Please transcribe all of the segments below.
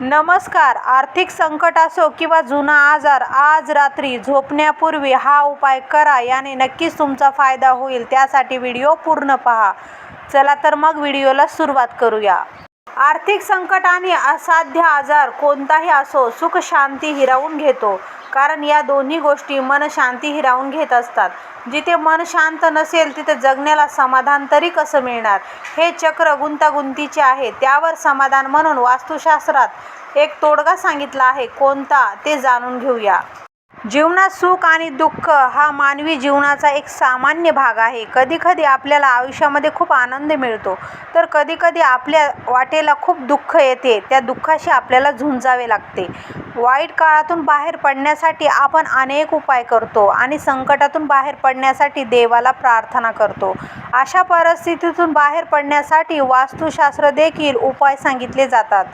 नमस्कार. आर्थिक संकट असो किंवा जुना आजार आज रात्री झोपण्यापूर्वी हा उपाय करा याने नक्कीच तुमचा फायदा होईल. त्यासाठी व्हिडिओ पूर्ण पहा. चला तर मग व्हिडिओला सुरुवात करूया. आर्थिक संकट आणि असाध्य आजार कोणताही असो सुख शांती हिरावून घेतो. कारण या दोन्ही गोष्टी मन शांती हिरावून घेत असतात. जिथे मन शांत नसेल तिथे जगण्याला समाधान तरी कसं मिळणार? हे चक्र गुंतागुंतीचे आहे. त्यावर समाधान म्हणून वास्तुशास्त्रात एक तोडगा सांगितला आहे. कोणता? ते जाणून घेऊया. जीवनात सुख आणि दुःख हा मानवी जीवनाचा एक सामान्य भाग आहे. कधीकधी आपल्याला आयुष्यामध्ये खूप आनंद मिळतो. तर कधीकधी आपल्या वाटेला खूप दुःख येते. त्या दुःखाशी आपल्याला झुंजावे लागते. वाईट काळातून बाहेर पडण्यासाठी आपण अनेक उपाय करतो आणि संकटातून बाहेर पडण्यासाठी देवाला प्रार्थना करतो. अशा परिस्थितीतून बाहेर पडण्यासाठी वास्तुशास्त्र देखील उपाय सांगितले जातात.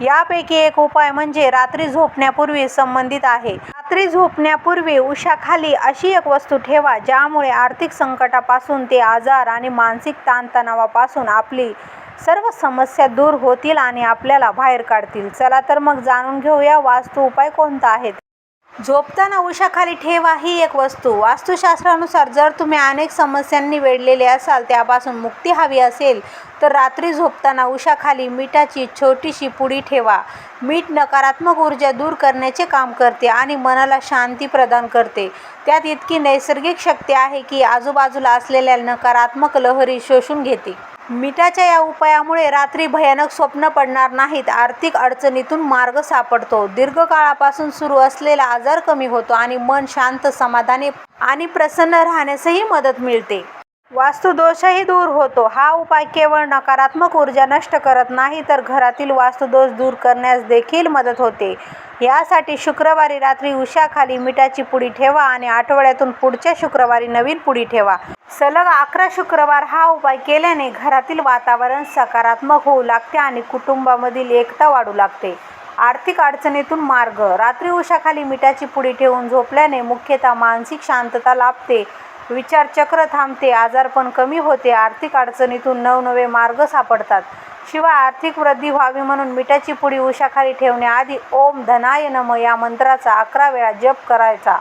यापैकी एक उपाय म्हणजे रात्री झोपण्यापूर्वी संबंधित आहे. रात्री झोपण्यापूर्वी उशाखाली अशी एक वस्तू ठेवा ज्यामुळे आर्थिक संकटापासून ते आजार आणि मानसिक ताणतणावापासून आपली सर्व समस्या दूर होतील आणि आपल्याला बाहेर काढतील. चला तर मग जाणून घेऊया वास्तू उपाय कोणता आहेत? झोपताना उशाखाली ठेवा ही एक वस्तू. वास्तुशास्त्रानुसार जर तुम्ही अनेक समस्यांनी वेढलेले असाल त्यापासून मुक्ती हवी असेल तर रात्री झोपताना उशाखाली मिठाची छोटीशी पुडी ठेवा. मीठ नकारात्मक ऊर्जा दूर करण्याचे काम करते आणि मनाला शांती प्रदान करते. त्यात इतकी नैसर्गिक शक्ती आहे की आजूबाजूला असलेल्या नकारात्मक लहरी शोषून घेते. मिठाच्या या उपायामुळे रात्री भयानक स्वप्न पडणार नाहीत. आर्थिक अडचणीतून मार्ग सापडतो. दीर्घकाळापासून सुरू असलेला आजार कमी होतो आणि मन शांत समाधानी आणि प्रसन्न राहण्यासही मदत मिळते. वास्तुदोषही दूर होतो. हा उपाय केवळ नकारात्मक ऊर्जा नष्ट करत नाही तर घरातील वास्तुदोष दूर करण्यास देखील मदत होते. यासाठी शुक्रवारी रात्री उशाखाली मिठाची पुडी ठेवा आणि आठवड्यातून पुढच्या शुक्रवारी नवीन पुडी ठेवा. सलग अकरा शुक्रवार हा उपाय केल्याने घरातील वातावरण सकारात्मक होऊ लागते आणि कुटुंबामधील एकता वाढू लागते. आर्थिक अडचणीतून मार्ग. रात्री उशाखाली मिठाची पुडी ठेवून झोपल्याने मुख्यतः मानसिक शांतता लाभते. विचारचक्र थांबते आजारपण कमी होते आर्थिक अडचणीतून नवनवे मार्ग सापडतात. शिवाय आर्थिक वृद्धी व्हावी म्हणून मिठाची पुडी उशाखाली ठेवण्याआधी ओम धनाय नम या मंत्राचा अकरा वेळा जप करायचा.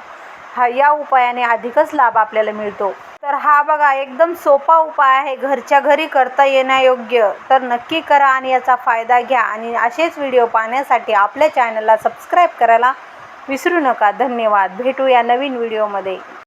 हा या उपायाने अधिकच लाभ आपल्याला मिळतो. तर हा बघा एकदम सोपा उपाय आहे. घरच्या घरी करता येण्यायोग्य. तर नक्की करा आणि याचा फायदा घ्या. आणि असेच व्हिडिओ पाहण्यासाठी आपल्या चॅनलला सबस्क्राईब करायला विसरू नका. धन्यवाद. भेटूया नवीन व्हिडिओमध्ये.